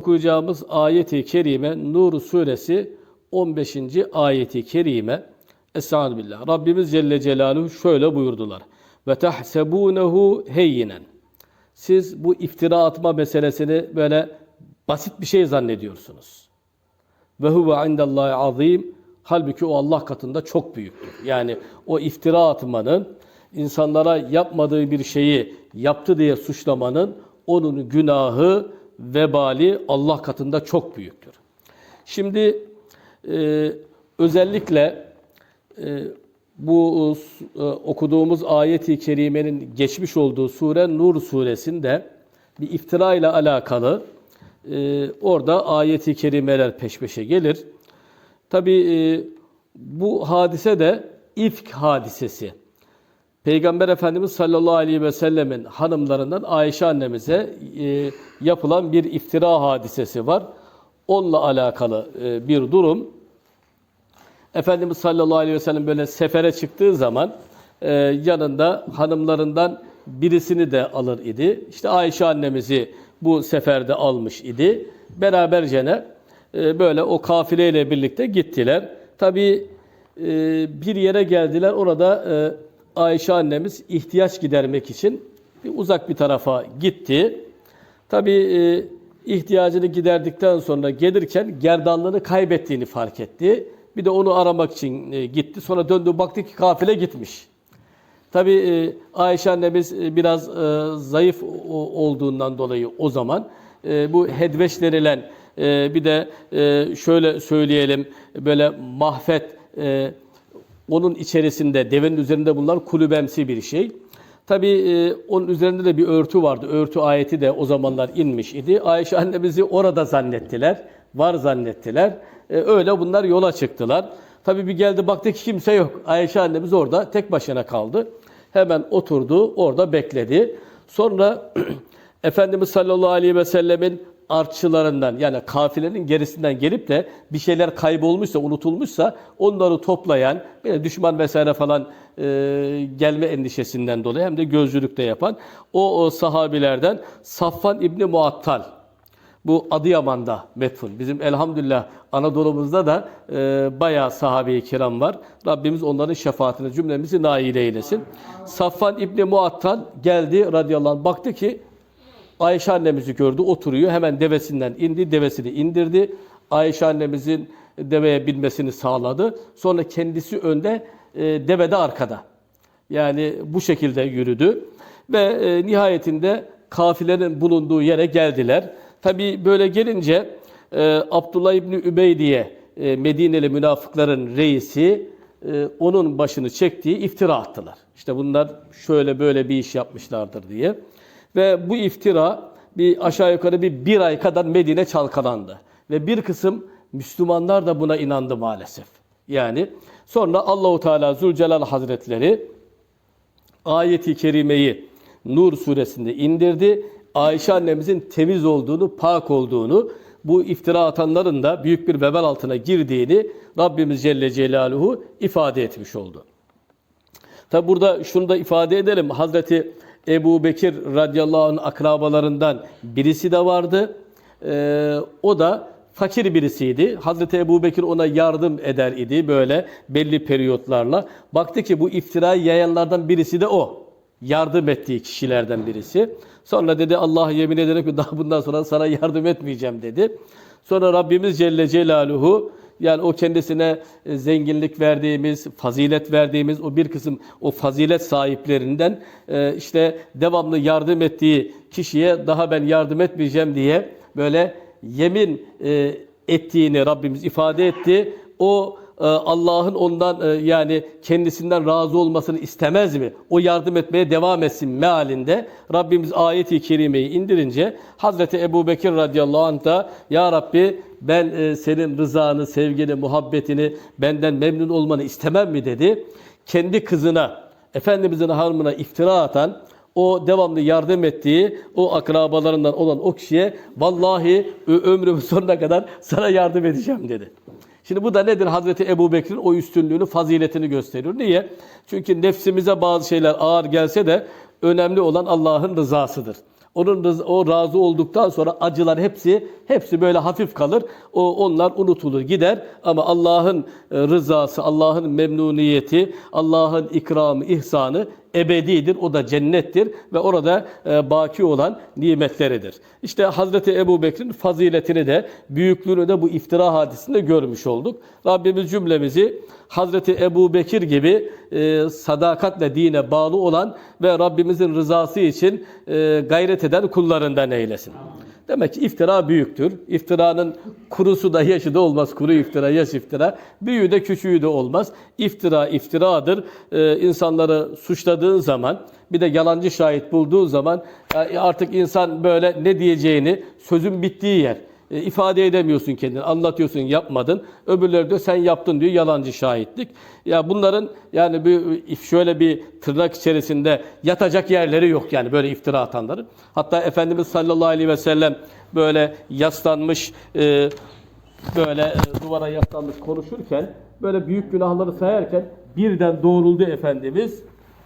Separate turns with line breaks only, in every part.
Okuyacağımız ayeti kerime Nur suresi 15. ayeti kerime Estaizu billah. Rabbimiz Celle Celaluhu şöyle buyurdular. Ve tahsebunehu heyyinen. Siz bu iftira atma meselesini böyle basit bir şey zannediyorsunuz. Ve huve indallahi azim. Halbuki o Allah katında çok büyüktür. Yani o iftira atmanın, insanlara yapmadığı bir şeyi yaptı diye suçlamanın onun günahı, vebali Allah katında çok büyüktür. Şimdi e, özellikle e, bu e, okuduğumuz ayeti kerimenin geçmiş olduğu sure Nur suresinde bir iftira ile alakalı e, orada ayeti kerimeler peş peşe gelir. Tabi e, bu hadise de ifk hadisesi. Peygamber Efendimiz sallallahu aleyhi ve sellemin hanımlarından Ayşe annemize e, yapılan bir iftira hadisesi var. Onunla alakalı e, bir durum. Efendimiz sallallahu aleyhi ve sellem böyle sefere çıktığı zaman e, yanında hanımlarından birisini de alır idi. İşte Ayşe annemizi bu seferde almış idi. Berabercene e, böyle o kafileyle birlikte gittiler. Tabii e, bir yere geldiler. Orada e, Ayşe annemiz ihtiyaç gidermek için bir uzak bir tarafa gitti. Tabii e, ihtiyacını giderdikten sonra gelirken gerdanlığını kaybettiğini fark etti. Bir de onu aramak için e, gitti. Sonra döndü baktı ki kafile gitmiş. Tabii e, Ayşe annemiz biraz zayıf olduğundan dolayı o zaman bu hedveş denilen bir de şöyle söyleyelim böyle mahfet e, onun içerisinde devenin üzerinde bulunan kulübemsi bir şey. Tabii e, onun üzerinde de bir örtü vardı. Örtü ayeti de o zamanlar inmiş idi. Ayşe annemizi orada zannettiler. Var zannettiler. E, öyle bunlar yola çıktılar. Tabii bir geldi baktı ki kimse yok. Ayşe annemiz orada tek başına kaldı. Hemen oturdu, orada bekledi. Sonra Efendimiz sallallahu aleyhi ve sellemin artçılarından yani kafilenin gerisinden gelip de bir şeyler kaybolmuşsa, unutulmuşsa onları toplayan, böyle düşman vesaire falan e, gelme endişesinden dolayı hem de gözcülükte yapan o, o sahabilerden Safvan İbni Muattal bu Adıyaman'da metfun. Bizim elhamdülillah Anadolu'muzda da e, bayağı sahabe-i kiram var. Rabbimiz onların şefaatine cümlemizi nail eylesin. Safvan İbni Muattal geldi radıyallahu anh. Baktı ki Ayşe annemizi gördü, oturuyor. Hemen devesinden indi, devesini indirdi. Ayşe annemizin deveye binmesini sağladı. Sonra kendisi önde, e, deve de arkada. Yani bu şekilde yürüdü. Ve e, nihayetinde kafilenin bulunduğu yere geldiler. Tabi böyle gelince e, Abdullah İbni Übey diye e, Medineli münafıkların reisi onun başını çektiği iftira attılar. İşte bunlar şöyle böyle bir iş yapmışlardır diye. Ve bu iftira bir aşağı yukarı bir bir ay kadar Medine çalkalandı. Ve bir kısım Müslümanlar da buna inandı maalesef. Yani sonra Allahu Teala Zülcelal Hazretleri ayeti kerimeyi Nur suresinde indirdi. Ayşe annemizin temiz olduğunu, pak olduğunu, bu iftira atanların da büyük bir vebal altına girdiğini Rabbimiz Celle Celaluhu ifade etmiş oldu. Tabi burada şunu da ifade edelim. Hazreti Ebu Bekir radıyallahu anh akrabalarından birisi de vardı. Ee, o da fakir birisiydi. Hazreti Ebu Bekir ona yardım eder idi böyle belli periyotlarla. Baktı ki bu iftirayı yayanlardan birisi de o. Yardım ettiği kişilerden birisi. Sonra dedi Allah yemin ederim ki daha bundan sonra sana yardım etmeyeceğim dedi. Sonra Rabbimiz Celle Celaluhu yani o kendisine e, zenginlik verdiğimiz, fazilet verdiğimiz o bir kısım o fazilet sahiplerinden e, işte devamlı yardım ettiği kişiye daha ben yardım etmeyeceğim diye böyle yemin e, ettiğini Rabbimiz ifade etti. O Allah'ın ondan e, yani kendisinden razı olmasını istemez mi? O yardım etmeye devam etsin mealinde Rabbimiz ayeti kerimeyi indirince Hazreti Ebu Bekir radıyallahu anh da Ya Rabbi ben e, senin rızanı, sevgini, muhabbetini benden memnun olmanı istemem mi dedi. Kendi kızına, Efendimizin hanımına iftira atan o devamlı yardım ettiği o akrabalarından olan o kişiye vallahi ömrümün sonuna kadar sana yardım edeceğim dedi. Şimdi bu da nedir? Hazreti Ebu Bekir'in o üstünlüğünü, faziletini gösteriyor. Niye? Çünkü nefsimize bazı şeyler ağır gelse de önemli olan Allah'ın rızasıdır. Onun o razı olduktan sonra acılar hepsi hepsi böyle hafif kalır. O onlar unutulur gider ama Allah'ın e, rızası, Allah'ın memnuniyeti, Allah'ın ikramı, ihsanı ebedidir. O da cennettir ve orada e, baki olan nimetleridir. İşte Hazreti Ebu Bekir'in faziletini de büyüklüğünü de bu iftira hadisinde görmüş olduk. Rabbimiz cümlemizi Hazreti Ebu Bekir gibi e, sadakatle dine bağlı olan ve Rabbimizin rızası için e, gayret eden kullarından eylesin. Demek ki iftira büyüktür. İftiranın kurusu da yaşı da olmaz. Kuru iftira, yaş iftira. Büyüğü de küçüğü de olmaz. İftira iftiradır. Ee, insanları suçladığın zaman bir de yalancı şahit bulduğun zaman e, artık insan böyle ne diyeceğini sözün bittiği yer. E, ifade edemiyorsun kendini. Anlatıyorsun yapmadın. Öbürleri diyor sen yaptın diyor yalancı şahitlik. Ya bunların yani bir şöyle bir tırnak içerisinde yatacak yerleri yok yani böyle iftira atanların. Hatta Efendimiz sallallahu aleyhi ve sellem böyle yaslanmış e, böyle e, duvara yaslanmış konuşurken böyle büyük günahları sayarken birden doğruldu Efendimiz.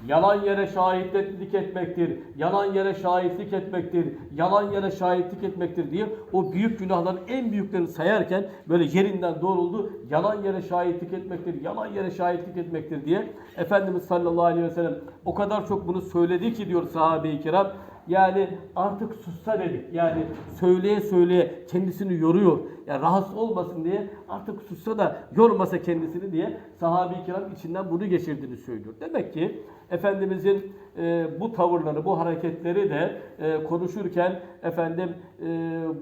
Yalan yere şahitlik etmektir, yalan yere şahitlik etmektir, yalan yere şahitlik etmektir diye o büyük günahların en büyüklerini sayarken böyle yerinden doğruldu. Yalan yere şahitlik etmektir, yalan yere şahitlik etmektir diye Efendimiz sallallahu aleyhi ve sellem o kadar çok bunu söyledi ki diyor sahabe-i kiram. Yani artık sussa dedik. Yani söyleye söyleye kendisini yoruyor. Yani rahatsız olmasın diye artık sussa da yormasa kendisini diye sahabe-i kiram içinden bunu geçirdiğini söylüyor. Demek ki Efendimizin e, bu tavırları, bu hareketleri de e, konuşurken efendim e,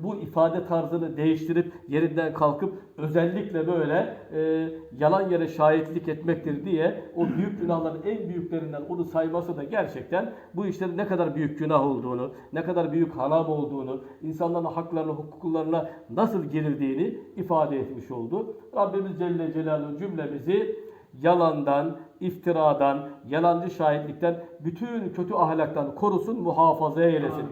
bu ifade tarzını değiştirip yerinden kalkıp özellikle böyle e, yalan yere şahitlik etmektir diye o büyük günahların en büyüklerinden onu sayması da gerçekten bu işlerin ne kadar büyük günah olduğunu, ne kadar büyük haram olduğunu, insanların haklarına, hukuklarına nasıl girildiğini ifade etmiş oldu. Rabbimiz Celle Celaluhu cümlemizi yalandan, iftiradan, yalancı şahitlikten, bütün kötü ahlaktan korusun, muhafaza eylesin.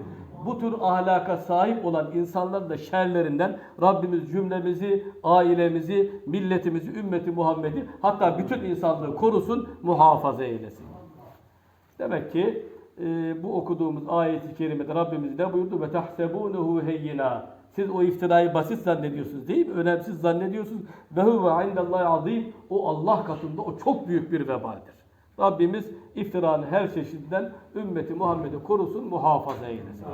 Bu tür ahlaka sahip olan insanların da şerlerinden Rabbimiz cümlemizi, ailemizi, milletimizi, ümmeti Muhammed'i hatta bütün insanlığı korusun, muhafaza eylesin. Demek ki e, bu okuduğumuz ayet-i kerimede Rabbimiz ne buyurdu? Ve tahsebunehu heyyina. Siz o iftirayı basit zannediyorsunuz değil mi? Önemsiz zannediyorsunuz. Ve huve indallahi azim. O Allah katında o çok büyük bir vebaldir. Rabbimiz iftiranın her çeşidinden ümmeti Muhammed'i korusun, muhafaza eylesin.